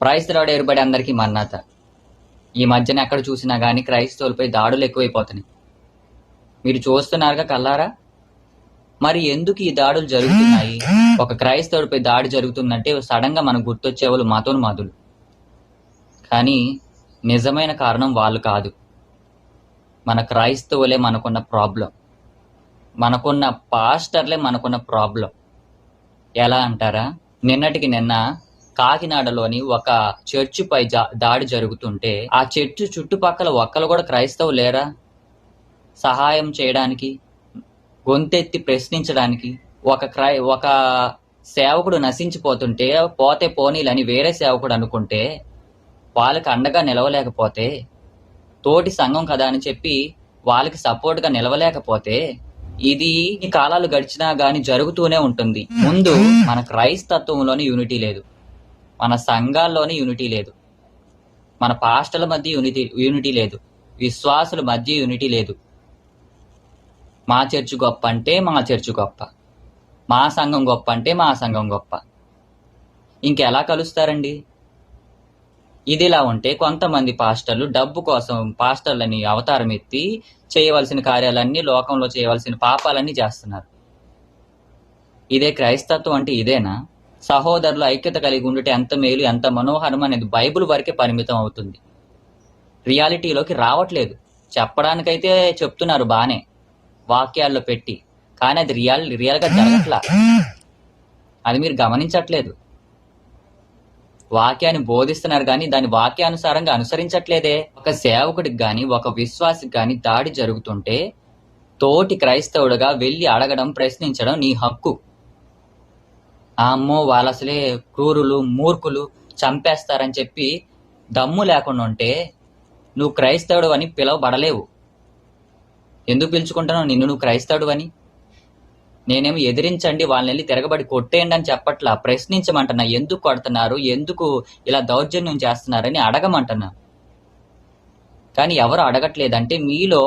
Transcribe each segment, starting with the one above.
Price రాడు ఎరుబడి అందరికీ మన్నాత ఈ మధ్యన ఎక్కడ చూసినా కానీ క్రైస్తవులపై దాడులు ఎక్కువైపోతున్నాయి. మీరు చూస్తున్నారుగా కల్లారా మరి ఎందుకు ఈ దాడులు జరుగుతున్నాయి? ఒక క్రైస్తవుడిపై దాడి జరుగుతుందంటే సడన్గా మనకు గుర్తొచ్చేవాళ్ళు మతోన్మాదులు కానీ నిజమైన కారణం వాళ్ళు కాదు. మన క్రైస్తవులే మనకున్న ప్రాబ్లం. మనకున్న పాస్టర్లే మనకున్న ప్రాబ్లం. ఎలా అంటారా? నిన్నటికి నిన్న కాకినాడలోని ఒక చర్చిపై జా- దాడి జరుగుతుంటే ఆ చర్చి చుట్టుపక్కల ఒక్కరు కూడా క్రైస్తవు లేరా? సహాయం చేయడానికి గొంతెత్తి ప్రశ్నించడానికి ఒక క్రై ఒక సేవకుడు నశించిపోతుంటే పోతే పోనీలని వేరే సేవకుడు అనుకుంటే వాళ్ళకి అండగా నిలవలేకపోతే తోటి సంఘం కదా అని చెప్పి వాళ్ళకి సపోర్ట్గా నిలవలేకపోతే ఇది ఈ కాలాలు గడిచినా గాని జరుగుతూనే ఉంటుంది. ముందు మన క్రైస్తత్వంలోని యూనిటీ లేదు. మన సంఘాల్లోనే యూనిటీ లేదు. మన పాస్టల మధ్య యూనిటీ యూనిటీ లేదు. విశ్వాసుల మధ్య యూనిటీ లేదు. మా చర్చ్ గొప్ప అంటే మా చర్చ్ గొప్ప. మా సంఘం గొప్ప అంటే మా సంఘం గొప్ప. ఇంకెలా కలుస్తారండి? ఇదిలా ఉంటే కొంతమంది పాస్టర్లు డబ్బు కోసం పాస్టర్లని అవతారం ఎత్తి చేయవలసిన కార్యాలన్నీ లోకంలో చేయవలసిన పాపాలన్నీ చేస్తున్నారు. ఇదే క్రైస్తత్వం అంటే ఇదేనా? సహోదరులు ఐక్యత కలిగి ఉండుట ఎంత మేలు ఎంత మనోహరం అనేది బైబిల్ వరకే పరిమితం అవుతుంది. రియాలిటీలోకి రావట్లేదు. చెప్పడానికైతే చెప్తున్నారు బానే వాక్యాల్లో పెట్టి. కానీ అది రియల్ రియల్గా జరగట్లా. అది మీరు గమనించట్లేదు. వాక్యాన్ని బోధిస్తున్నారు కానీ దాని వాక్యానుసారంగా అనుసరించట్లేదే. ఒక సేవకుడికి కానీ ఒక విశ్వాసికి కానీ దాడి జరుగుతుంటే తోటి క్రైస్తవుడుగా వెళ్ళి అడగడం ప్రశ్నించడం నీ హక్కు. ఆ అమ్మో వాళ్ళు అసలే క్రూరులు మూర్ఖులు చంపేస్తారని చెప్పి దమ్ము లేకుండా ఉంటే నువ్వు క్రైస్తవుడు అని పిలవబడలేవు. ఎందుకు పిలుచుకుంటున్నావు నిన్ను నువ్వు క్రైస్తవుడు అని. నేనేమి ఎదిరించండి వాళ్ళని వెళ్ళి తిరగబడి కొట్టేయండి అని చెప్పట్లా ప్రశ్నించమంటున్నా. ఎందుకు కొడుతున్నారు? ఎందుకు ఇలా దౌర్జన్యం చేస్తున్నారని అడగమంటున్నా. కానీ ఎవరు అడగట్లేదంటే మీలో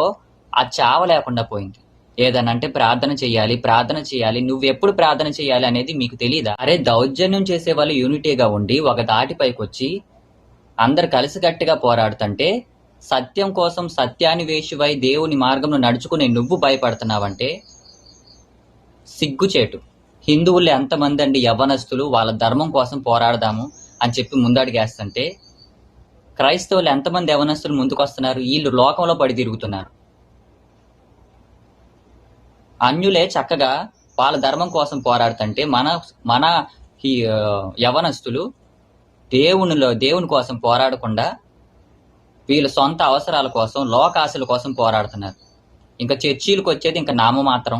ఆ చావ లేకుండా పోయింది. ఏదనంటే ప్రార్థన చేయాలి ప్రార్థన చేయాలి నువ్వు ఎప్పుడు ప్రార్థన చేయాలి అనేది మీకు తెలియదా అరే దౌర్జన్యం చేసే వాళ్ళు యూనిటీగా ఉండి ఒక దాటిపైకి వచ్చి అందరు కలిసికట్టుగా పోరాడుతుంటే సత్యం కోసం సత్యాన్వేషివై దేవుని మార్గంలో నడుచుకునే నువ్వు భయపడుతున్నావంటే సిగ్గుచేటు. హిందువులు ఎంతమంది అండి యవ్వనస్తులు వాళ్ళ ధర్మం కోసం పోరాడదాము అని చెప్పి ముందడిగేస్తుంటే క్రైస్తవులు ఎంతమంది యవనస్తులు ముందుకు వస్తున్నారు వీళ్ళు లోకంలో పడి తిరుగుతున్నారు. అన్యులే చక్కగా వాళ్ళ ధర్మం కోసం పోరాడుతుంటే మన మన ఈ యవనస్తులు దేవునిలో దేవుని కోసం పోరాడకుండా వీళ్ళ సొంత అవసరాల కోసం లోకాశల కోసం పోరాడుతున్నారు. ఇంకా చర్చీలకు వచ్చేది ఇంకా నామమాత్రం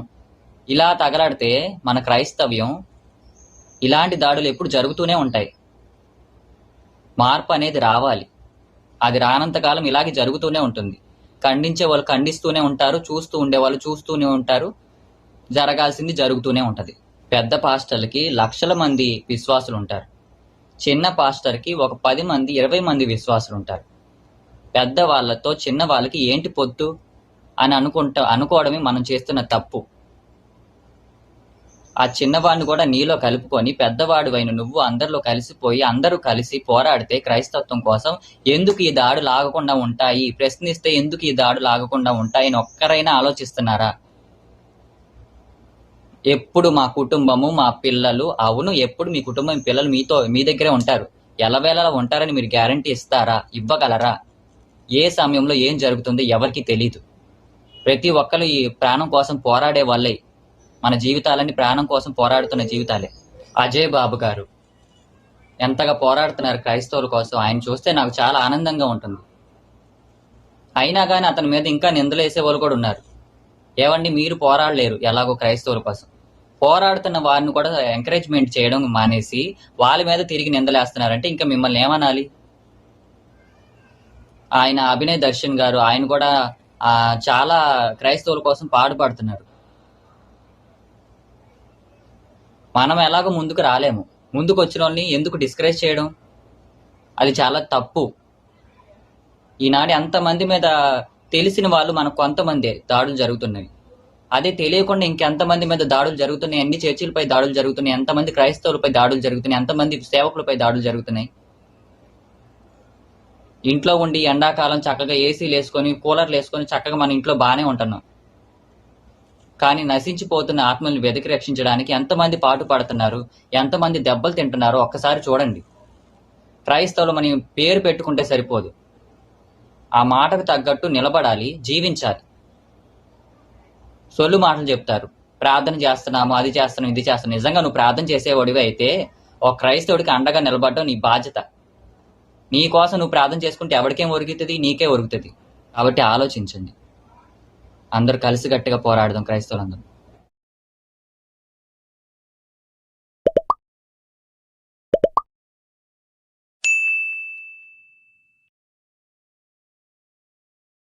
ఇలా తగలాడితే మన క్రైస్తవ్యం ఇలాంటి దాడులు ఎప్పుడు జరుగుతూనే ఉంటాయి. మార్పు అనేది రావాలి. అది రానంతకాలం ఇలాగే జరుగుతూనే ఉంటుంది. ఖండించే వాళ్ళు ఖండిస్తూనే ఉంటారు చూస్తూ ఉండే వాళ్ళు చూస్తూనే ఉంటారు. జరగాల్సింది జరుగుతూనే ఉంటుంది. పెద్ద పాస్టర్లకి లక్షల మంది విశ్వాసులు ఉంటారు చిన్న పాస్టర్కి ఒక పది మంది ఇరవై మంది విశ్వాసులు ఉంటారు పెద్ద వాళ్ళతో చిన్న వాళ్ళకి ఏంటి పొత్తు అని అనుకుంటా అనుకోవడమే మనం చేస్తున్న తప్పు. ఆ చిన్నవాడిని కూడా నీలో కలుపుకొని పెద్దవాడు అయిన నువ్వు అందరిలో కలిసిపోయి అందరూ కలిసి పోరాడితే క్రైస్తత్వం కోసం ఎందుకు ఈ దాడు లాగకుండా ఉంటాయి? ప్రశ్నిస్తే ఎందుకు ఈ దాడు లాగకుండా ఉంటాయి? అని ఒక్కరైనా ఆలోచిస్తున్నారా? ఎప్పుడు మా కుటుంబము మా పిల్లలు అవును ఎప్పుడు మీ కుటుంబం పిల్లలు మీతో మీ దగ్గరే ఉంటారు. ఎలవేళలా ఉంటారని మీరు గ్యారంటీ ఇస్తారా? ఇవ్వగలరా? ఏ సమయంలో ఏం జరుగుతుందో ఎవరికి తెలీదు. ప్రతి ఒక్కరు ఈ ప్రాణం కోసం పోరాడే వాళ్ళే. మన జీవితాలన్నీ ప్రాణం కోసం పోరాడుతున్న జీవితాలే. అజయ్ బాబు గారు ఎంతగా పోరాడుతున్నారు క్రైస్తవుల కోసం ఆయన చూస్తే నాకు చాలా ఆనందంగా ఉంటుంది. అయినా కానీ అతని మీద ఇంకా నిందలు వేసే వాళ్ళు కూడా ఉన్నారు. ఏవండి మీరు పోరాడలేరు. ఎలాగో క్రైస్తవుల కోసం. పోరాడుతున్న వారిని కూడా ఎంకరేజ్మెంట్ చేయడం మానేసి వాళ్ళ మీద తిరిగి నిందలేస్తున్నారంటే ఇంకా మిమ్మల్ని ఏమనాలి? ఆయన అభినయ్ దర్శన్ గారు ఆయన కూడా చాలా క్రైస్తవుల కోసం పాడుపడుతున్నారు. మనం ఎలాగో ముందుకు రాలేము. ముందుకు వచ్చిన వాళ్ళని ఎందుకు డిస్కరేజ్ చేయడం? అది చాలా తప్పు. ఈనాడు ఎంతమంది మీద తెలిసిన వాళ్ళు మనకు కొంతమందే దాడులు జరుగుతున్నాయి అదే తెలియకుండా ఇంకెంతమంది మీద దాడులు జరుగుతున్నాయి ఎన్ని చర్చిలపై దాడులు జరుగుతున్నాయి ఎంతమంది క్రైస్తవులపై దాడులు జరుగుతున్నాయి ఎంతమంది సేవకులపై దాడులు జరుగుతున్నాయి. ఇంట్లో ఉండి ఎండాకాలం చక్కగా ఏసీలు వేసుకొని కూలర్లు వేసుకొని చక్కగా మన ఇంట్లో బాగానే ఉంటున్నాం. కానీ నశించిపోతున్న ఆత్మల్ని వెతికి రక్షించడానికి ఎంతమంది పాటు పడుతున్నారు ఎంతమంది దెబ్బలు తింటున్నారో ఒక్కసారి చూడండి. క్రైస్తవులు మనం పేరు పెట్టుకుంటే సరిపోదు. ఆ మాటకు తగ్గట్టు నిలబడాలి జీవించాలి. సొల్లు మాటలు చెప్తారు. ప్రార్థన చేస్తున్నాము అది చేస్తున్నాం ఇది చేస్తున్నాం. నిజంగా నువ్వు ప్రార్థన చేసేవాడివి అయితే ఒక క్రైస్తవుడికి అండగా నిలబడడం నీ బాధ్యత. నీ కోసం నువ్వు ప్రార్థన చేసుకుంటే ఎవరికేం ఒరుగుతుంది? నీకే ఒరుగుతుంది. కాబట్టి ఆలోచించండి. అందరూ కలిసికట్టుగా పోరాడదాం క్రైస్తవులందరూ.